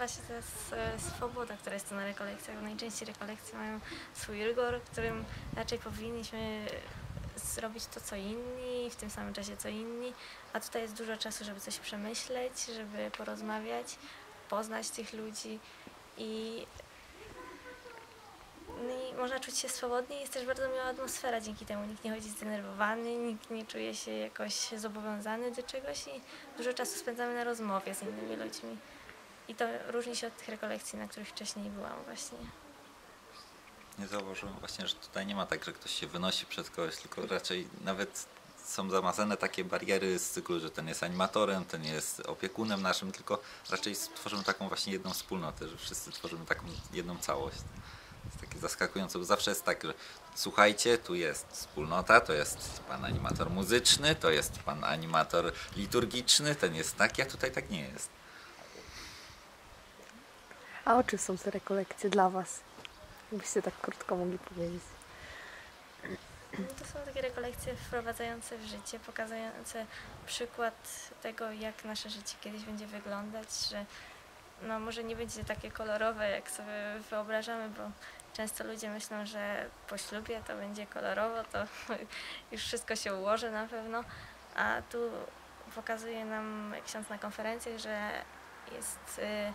właśnie ta s- swoboda, która jest tu na rekolekcjach. Najczęściej rekolekcje mają swój rygor, którym raczej powinniśmy zrobić to, co inni, w tym samym czasie, co inni, a tutaj jest dużo czasu, żeby coś przemyśleć, żeby porozmawiać, poznać tych ludzi i, no i można czuć się swobodnie. Jest też bardzo miła atmosfera dzięki temu. Nikt nie chodzi zdenerwowany, nikt nie czuje się jakoś zobowiązany do czegoś i dużo czasu spędzamy na rozmowie z innymi ludźmi. I to różni się od tych rekolekcji, na których wcześniej byłam właśnie. Nie zauważyłem właśnie, że tutaj nie ma tak, że ktoś się wynosi przed kogoś, tylko raczej nawet są zamazane takie bariery z cyklu, że ten jest animatorem, ten jest opiekunem naszym, tylko raczej tworzymy taką właśnie jedną wspólnotę, że wszyscy tworzymy taką jedną całość. To jest takie zaskakujące, bo zawsze jest tak, że słuchajcie, tu jest wspólnota, to jest pan animator muzyczny, to jest pan animator liturgiczny, ten jest taki, a tutaj tak nie jest. A o czym są te rekolekcje dla Was? Jakbyście tak krótko mogli powiedzieć. To są takie rekolekcje wprowadzające w życie, pokazujące przykład tego, jak nasze życie kiedyś będzie wyglądać, że no może nie będzie takie kolorowe, jak sobie wyobrażamy, bo często ludzie myślą, że po ślubie to będzie kolorowo, to już wszystko się ułoży na pewno, a tu pokazuje nam ksiądz na konferencjach, że jest y,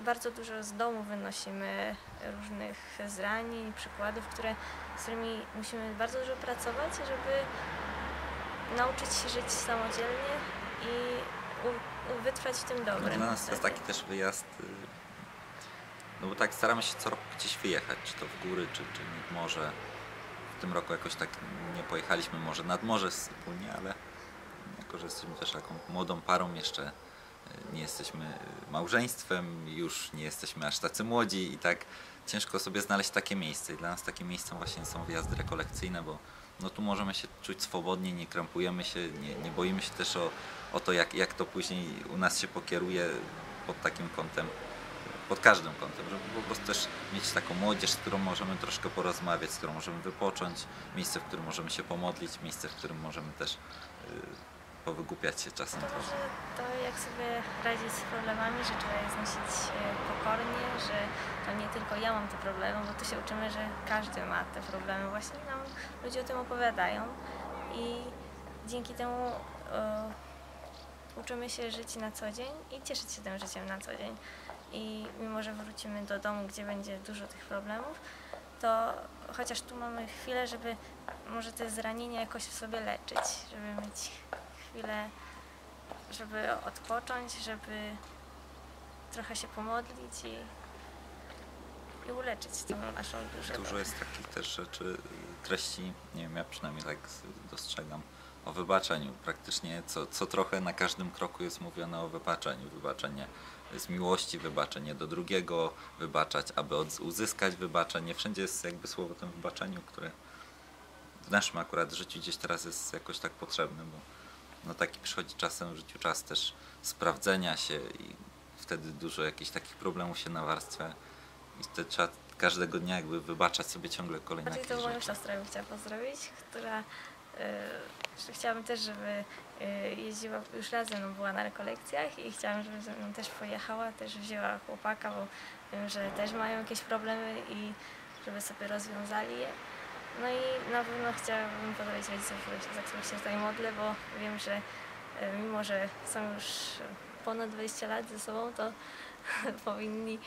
bardzo dużo z domu wynosimy różnych zranień, przykładów, które, z którymi musimy bardzo dużo pracować, żeby nauczyć się żyć samodzielnie i u, wytrwać w tym No, dobrym. dla nas to jest taki też wyjazd, y, no bo tak staramy się co roku gdzieś wyjechać, czy to w góry, czy, czy nad morze. W tym roku jakoś tak nie pojechaliśmy może nad morze wspólnie, ale jako, że jesteśmy też taką młodą parą, jeszcze nie jesteśmy małżeństwem, już nie jesteśmy aż tacy młodzi i tak ciężko sobie znaleźć takie miejsce. I dla nas takim miejscem właśnie są wyjazdy rekolekcyjne, bo no tu możemy się czuć swobodnie, nie krępujemy się, nie, nie boimy się też o, o to, jak, jak to później u nas się pokieruje pod takim kątem, pod każdym kątem, żeby po prostu też mieć taką młodzież, z którą możemy troszkę porozmawiać, z którą możemy wypocząć, miejsce, w którym możemy się pomodlić, miejsce, w którym możemy też y, powygłupiać się czasem trochę. to jak sobie radzić z problemami, że trzeba je znosić e, pokornie, że to nie tylko ja mam te problemy, bo tu się uczymy, że każdy ma te problemy. Właśnie nam ludzie o tym opowiadają i dzięki temu e, uczymy się żyć na co dzień i cieszyć się tym życiem na co dzień. I mimo, że wrócimy do domu, gdzie będzie dużo tych problemów, to chociaż tu mamy chwilę, żeby może te zranienia jakoś w sobie leczyć, żeby mieć chwilę, żeby odpocząć, żeby trochę się pomodlić i, i uleczyć tą naszą duszę. Dużo jest takich też rzeczy, treści, nie wiem, ja przynajmniej tak dostrzegam, o wybaczeniu. Praktycznie co, co trochę na każdym kroku jest mówione o wybaczeniu. Wybaczenie z miłości, wybaczenie do drugiego, wybaczać, aby uzyskać wybaczenie. Wszędzie jest jakby słowo o tym wybaczeniu, które w naszym akurat życiu gdzieś teraz jest jakoś tak potrzebne, bo no taki przychodzi czasem w życiu czas też sprawdzenia się i wtedy dużo jakichś takich problemów się nawarstwia i wtedy trzeba każdego dnia jakby wybaczać sobie ciągle kolejne jakieś to moją siostrę bym chciała pozdrowić, która y, że chciałabym też, żeby y, jeździła, już raz ze mną była na rekolekcjach i chciałam, żeby ze mną też pojechała, też wzięła chłopaka, bo wiem, że też mają jakieś problemy i żeby sobie rozwiązali je. No i na pewno chciałabym pozdrowić rodziców, za których się tutaj modlę, bo wiem, że y, mimo, że są już ponad 20 lat ze sobą, to powinni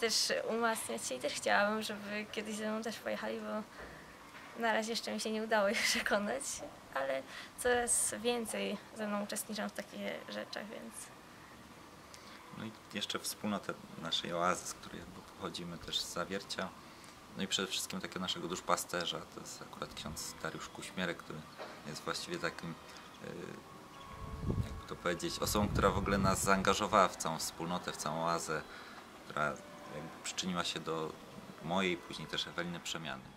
też umacniać się i też chciałabym, żeby kiedyś ze mną też pojechali, bo na razie jeszcze mi się nie udało ich przekonać, ale coraz więcej ze mną uczestniczą w takich rzeczach, więc No i jeszcze wspólnotę naszej oazy, z której pochodzimy też z Zawiercia. No i przede wszystkim takiego naszego duszpasterza, to jest akurat ksiądz Dariusz Kuśmierek, który jest właściwie takim, yy, jakby to powiedzieć, osobą, która w ogóle nas zaangażowała w całą wspólnotę, w całą oazę, która przyczyniła się do mojej, później też Eweliny przemiany.